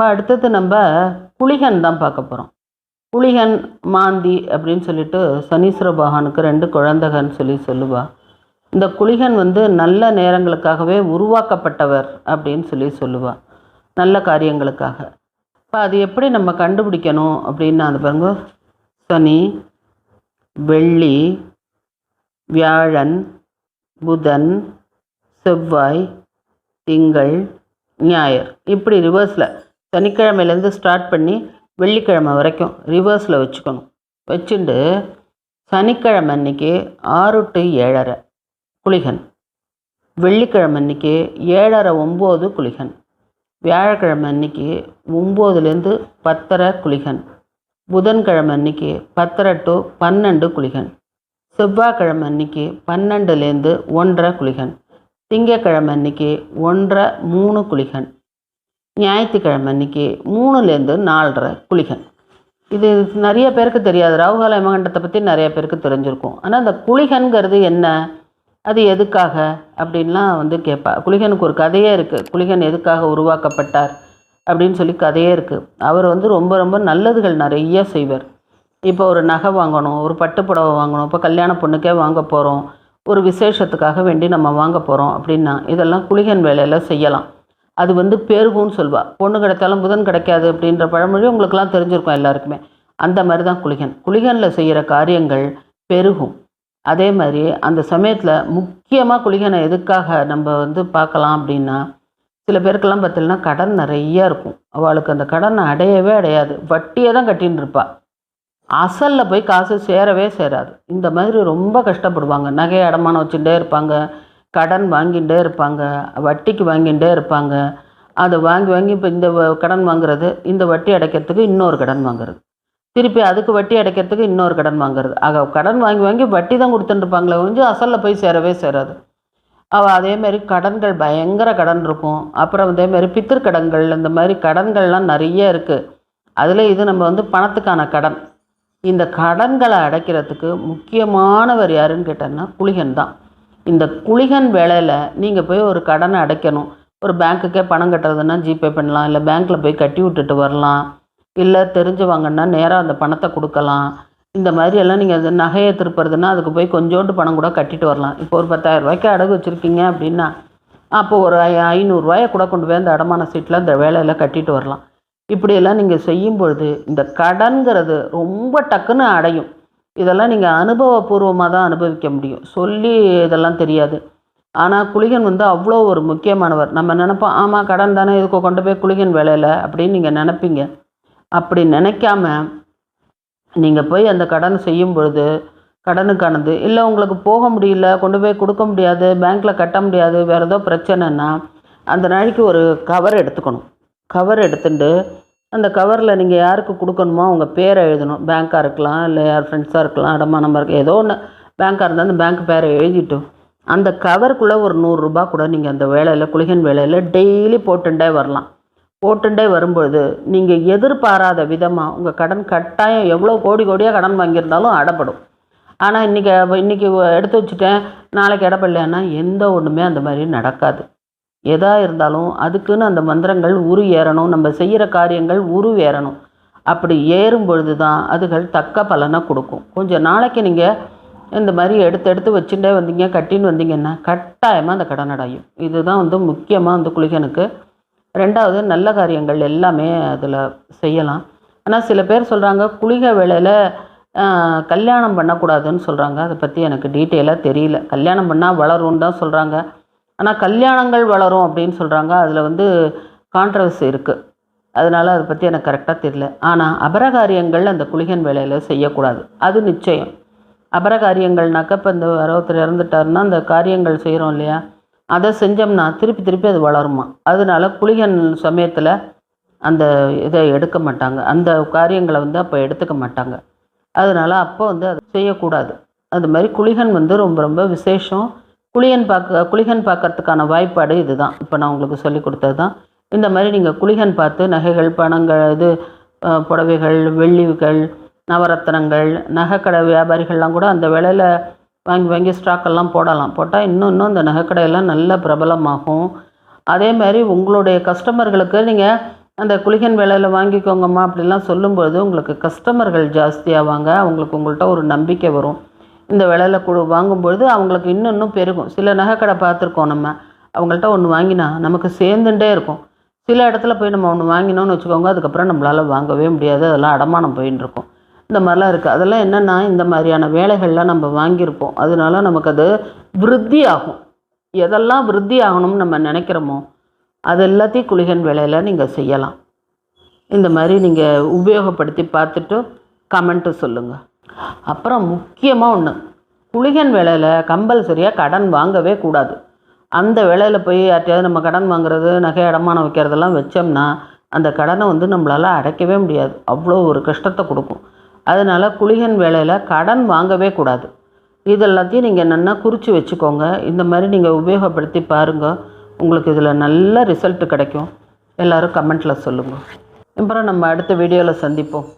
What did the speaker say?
இப்போ அடுத்தது நம்ம புலிகன் தான் பார்க்க போகிறோம் புலிகன் மாந்தி அப்படின்னு சொல்லிட்டு சனீஸ்வர பகவானுக்கு ரெண்டு குழந்தைகன்னு சொல்லி சொல்லுவாள் இந்த குளிகன் வந்து நல்ல நேரங்களுக்காகவே உருவாக்கப்பட்டவர் அப்படின்னு சொல்லி சொல்லுவாள் நல்ல காரியங்களுக்காக. இப்போ அது எப்படி நம்ம கண்டுபிடிக்கணும் அப்படின்னு அது பாருங்க. சனி வெள்ளி வியாழன் புதன் செவ்வாய் திங்கள் ஞாயிறு. இப்படி ரிவர்ஸில் சனிக்கிழமையிலேருந்து ஸ்டார்ட் பண்ணி வெள்ளிக்கிழமை வரைக்கும் ரிவர்ஸில் வச்சுக்கணும். வச்சுட்டு சனிக்கிழமை அன்னைக்கு ஆறு டு ஏழரை குளிகன். வெள்ளிக்கிழமை அன்றைக்கி ஏழரை ஒம்பது குளிகன். வியாழக்கிழமை அன்னைக்கு ஒம்போதுலேருந்து பத்தரை குளிகன். புதன்கிழமை அன்னைக்கு பத்தரை டு பன்னெண்டு குளிகன். செவ்வாய்க்கிழமை அன்னைக்கு பன்னெண்டுலேருந்து ஒன்றரை குளிகன். திங்கக்கிழமை அன்னைக்கு ஒன்றரை மூணு குளிகன். ஞாயிற்றுக்கிழமை அன்னைக்கு மூணுலேருந்து நாலரை குளிகன் இது நிறைய பேருக்கு தெரியாது. ராகுகால யமகண்டத்தை பற்றி நிறைய பேருக்கு தெரிஞ்சிருக்கும். ஆனால் அந்த குளிகன்கிறது என்ன? அது எதுக்காக அப்படின்லாம் வந்து கேட்பா. குளிகனுக்கு ஒரு கதையே இருக்குது குளிகன் எதுக்காக உருவாக்கப்பட்டார் அப்படின்னு சொல்லி கதையே இருக்குது அவர் வந்து ரொம்ப ரொம்ப நல்லதுகள் நிறைய செய்வார். இப்போ ஒரு நகை வாங்கணும் ஒரு பட்டு புடவை வாங்கணும் இப்போ கல்யாண பொண்ணுக்கே வாங்க போகிறோம் ஒரு விசேஷத்துக்காக வேண்டி நம்ம வாங்க போகிறோம் அப்படின்னா இதெல்லாம் குளிகன் வேலையில் செய்யலாம். அது வந்து பெருகும்னு சொல்வா. பொண்ணு கிடைத்தாலும் புதன் கிடைக்காது அப்படின்ற பழமொழி உங்களுக்கெல்லாம் தெரிஞ்சிருக்கும் எல்லாருக்குமே. அந்த மாதிரி தான் குளிகன். குளிகனில் செய்கிற காரியங்கள் பெருகும். அதே மாதிரி அந்த சமயத்தில் முக்கியமாக குளிகனை எதுக்காக நம்ம வந்து பார்க்கலாம் அப்படின்னா சில பேருக்கெல்லாம் பார்த்தீங்கன்னா கடன் நிறைய இருக்கும். அவளுக்கு அந்த கடனை அடையவே அடையாது. வட்டியை தான் கட்டின்னு இருப்பா. அசலில் போய் காசு சேரவே சேராது. இந்த மாதிரி ரொம்ப கஷ்டப்படுவாங்க. நகையை அடமானம் வச்சுட்டே இருப்பாங்க. கடன் வாங்கிகிட்டே இருப்பாங்க வட்டிக்கு வாங்கிகிட்டே இருப்பாங்க. அதை வாங்கி வாங்கி இப்போ இந்த வ- கடன் வாங்குறது இந்த வட்டி அடைக்கிறதுக்கு இன்னொரு கடன் வாங்குறது. திருப்பி அதுக்கு வட்டி அடைக்கிறதுக்கு இன்னொரு கடன் வாங்குறது. ஆக கடன் வாங்கி வாங்கி வட்டி தான் கொடுத்துட்டுருப்பாங்களே கொஞ்சம் அசலில் போய் சேரவே சேராது. அவள் அதேமாரி கடன்கள் பயங்கர கடன் இருக்கும். அப்புறம் அதேமாரி பித்திருக்கடன்கள் இந்த மாதிரி கடன்கள்லாம் நிறைய இருக்குது அதில் இது நம்ம வந்து பணத்துக்கான கடன். இந்த கடன்களை அடைக்கிறதுக்கு முக்கியமானவர் யாருன்னு கேட்டோன்னா குளிகன் தான். இந்த குளிகன் வேலையில் நீங்கள் போய் ஒரு கடனை அடைக்கணும். ஒரு பேங்க்குக்கே பணம் கட்டுறதுன்னா ஜிபே பண்ணலாம். இல்லை பேங்க்கில் போய் கட்டி விட்டுட்டு வரலாம். இல்லை தெரிஞ்சவங்கன்னா நேராக அந்த பணத்தை கொடுக்கலாம். இந்த மாதிரி எல்லாம் நீங்கள் அந்த நகையை திருப்புறதுன்னா அதுக்கு போய் கொஞ்சோண்டு பணம் கூட கட்டிட்டு வரலாம். இப்போ ஒரு பத்தாயிரம் ரூபாய்க்கு அடகு வச்சுருக்கீங்க அப்படின்னா அப்போ ஒரு ஐ- ஐநூறுரூவாயை கூட கொண்டு போய் அந்த அடமான சீட்டில் அந்த வேலையில் கட்டிட்டு வரலாம். இப்படியெல்லாம் நீங்கள் செய்யும் பொழுது இந்த கடன்கிறது ரொம்ப டக்குன்னு அடையும். இதெல்லாம் நீங்கள் அனுபவபூர்வமாக தான் அனுபவிக்க முடியும். சொல்லி இதெல்லாம் தெரியாது. ஆனால் குளிகன் வந்து அவ்வளோ ஒரு முக்கியமானவர். நம்ம நினைப்போம் ஆமாம் கடன் தானே இதுக்கு கொண்டு போய் குளிகன் வேலையில் அப்படின்னு நீங்கள் நினைப்பீங்க. அப்படி நினைக்காம நீங்கள் போய் அந்த கடன் செய்யும் பொழுது கடனுக்கானது இல்லை உங்களுக்கு போக முடியல கொண்டு போய் கொடுக்க முடியாது பேங்க்கில் கட்ட முடியாது வேறு ஏதோ பிரச்சனைன்னா அந்த நாளைக்கு ஒரு கவர் எடுத்துக்கணும். கவர் எடுத்துட்டு அந்த கவரில் நீங்கள் யாருக்கு கொடுக்கணுமோ அவங்க பேரை எழுதணும். பேங்க்காக இருக்கலாம் இல்லை யார் ஃப்ரெண்ட்ஸாக இருக்கலாம் அடமானமாக இருக்கலாம் ஏதோ ஒன்று பேங்க்காக இருந்தால் அந்த பேங்க் பேரை எழுதிட்டு அந்த கவருக்குள்ளே ஒரு நூறுரூபா கூட நீங்கள் அந்த வேலையில் குளிகன் வேலையில் டெய்லி போட்டுண்டே வரலாம். போட்டுண்டே வரும்பொழுது நீங்கள் எதிர்பாராத விதமாக உங்கள் கடன் கட்டாயம் எவ்வளோ கோடி கோடியாக கடன் வாங்கியிருந்தாலும் அடப்படும். ஆனால் இன்றைக்கி இன்றைக்கி எடுத்து வச்சுட்டேன் நாளைக்கு இடப்படலைன்னா எந்த ஒன்றுமே அந்த மாதிரி நடக்காது. எதா இருந்தாலும் அதுக்குன்னு அந்த மந்திரங்கள் உரு ஏறணும். நம்ம செய்கிற காரியங்கள் உரு ஏறணும். அப்படி ஏறும் பொழுது தான் அதுகள் தக்க பலனை கொடுக்கும். கொஞ்சம் நாளைக்கு நீங்கள் இந்த மாதிரி எடுத்து எடுத்து வச்சுட்டே வந்தீங்க கட்டின்னு வந்தீங்கன்னா கட்டாயமாக அந்த கடன் அடையும். இதுதான் வந்து முக்கியமாக அந்த குளிகனுக்கு ரெண்டாவது நல்ல காரியங்கள் எல்லாமே அதில் செய்யலாம். ஆனால் சில பேர் சொல்கிறாங்க குளிகை வேளையில் கல்யாணம் பண்ணக்கூடாதுன்னு சொல்கிறாங்க அதை பற்றி எனக்கு டீட்டெயிலாக தெரியல. கல்யாணம் பண்ணால் வளரும்னு தான் சொல்கிறாங்க ஆனால் கல்யாணங்கள் வளரும் அப்படின்னு சொல்கிறாங்க அதில் வந்து கான்ட்ரவர்சி இருக்குது அதனால் அதை பற்றி எனக்கு கரெக்டாக தெரியல. ஆனால் அபரகாரியங்கள் அந்த குளிகன் வேலையில் செய்யக்கூடாது. அது நிச்சயம். அபரகாரியங்கள்னாக்க இப்போ இந்த ஒருத்தர் இறந்துட்டாருன்னா அந்த காரியங்கள் செய்கிறோம் இல்லையா? அதை செஞ்சோம்னா திருப்பி திருப்பி அது வளருமா? அதனால குளிகன் சமயத்தில் அந்த இதை எடுக்க மாட்டாங்க. அந்த காரியங்களை வந்து அப்போ எடுத்துக்க மாட்டாங்க. அதனால் அப்போ வந்து அதை செய்யக்கூடாது. அது மாதிரி குளிகன் வந்து ரொம்ப ரொம்ப விசேஷம். குளியன் பார்க்க குளிகன் பார்க்கறதுக்கான வாய்ப்பாடு இதுதான். இப்போ நான் உங்களுக்கு சொல்லி கொடுத்தது தான் இந்த மாதிரி நீங்கள் குளிகன் பார்த்து நகைகள் பணங்கள் இது புடவைகள் வெள்ளிகள் நவரத்தினங்கள் நகைக்கடை வியாபாரிகள்லாம் கூட அந்த விலையில் வாங்கி வாங்கி ஸ்டாக்கெல்லாம் போடலாம். போட்டால் இன்னும் இன்னும் அந்த நகைக்கடையெல்லாம் நல்ல பிரபலமாகும். அதே மாதிரி உங்களுடைய கஸ்டமர்களுக்கு நீங்கள் அந்த குளிகன் விலையில் வாங்கிக்கோங்கம்மா அப்படிலாம் சொல்லும்போது உங்களுக்கு கஸ்டமர்கள் ஜாஸ்தியாவாங்க. அவங்களுக்கு உங்கள்கிட்ட ஒரு நம்பிக்கை வரும். இந்த விலையில் கொடு வாங்கும்பொழுது அவங்களுக்கு இன்னும் இன்னும் பெருகும். சில நகைக்கடை பார்த்துருக்கோம் நம்ம. அவங்கள்ட்ட ஒன்று வாங்கினா நமக்கு சேர்ந்துட்டே இருக்கும். சில இடத்துல போய் நம்ம ஒன்று வாங்கினோம்னு வச்சுக்கோங்க அதுக்கப்புறம் நம்மளால் வாங்கவே முடியாது. அதெல்லாம் அடமானம் போயின்னு இருக்கும். இந்த மாதிரிலாம் இருக்குது அதெல்லாம் என்னென்னா இந்த மாதிரியான வேலைகள்லாம் நம்ம வாங்கியிருப்போம். அதனால நமக்கு அது விருத்தி ஆகும் எதெல்லாம் விருத்தி ஆகணும்னு நம்ம நினைக்கிறோமோ அது எல்லாத்தையும் குளிகன் வேலையில் நீங்கள் செய்யலாம். இந்த மாதிரி நீங்கள் உபயோகப்படுத்தி பார்த்துட்டு கமெண்ட்டு சொல்லுங்கள் அப்புறம் முக்கியமாக ஒன்று குளிகன் வேலையில் கம்பல்சரியாக கடன் வாங்கவே கூடாது. அந்த வேலையில் போய் யார்ட்டையாவது நம்ம கடன் வாங்குறது நகை அடமானம் வைக்கிறதெல்லாம் வச்சோம்னா அந்த கடனை வந்து நம்மளால் அடைக்கவே முடியாது. அவ்வளோ ஒரு கஷ்டத்தை கொடுக்கும். அதனால் குளிகன் வேலையில் கடன் வாங்கவே கூடாது. இது எல்லாத்தையும் நீங்கள் என்னென்னா குறித்து வச்சுக்கோங்க. இந்த மாதிரி நீங்கள் உபயோகப்படுத்தி பாருங்கள் உங்களுக்கு இதில் நல்ல ரிசல்ட் கிடைக்கும். எல்லோரும் கமெண்ட்டில் சொல்லுங்கள் அப்புறம் நம்ம அடுத்த வீடியோவில் சந்திப்போம்.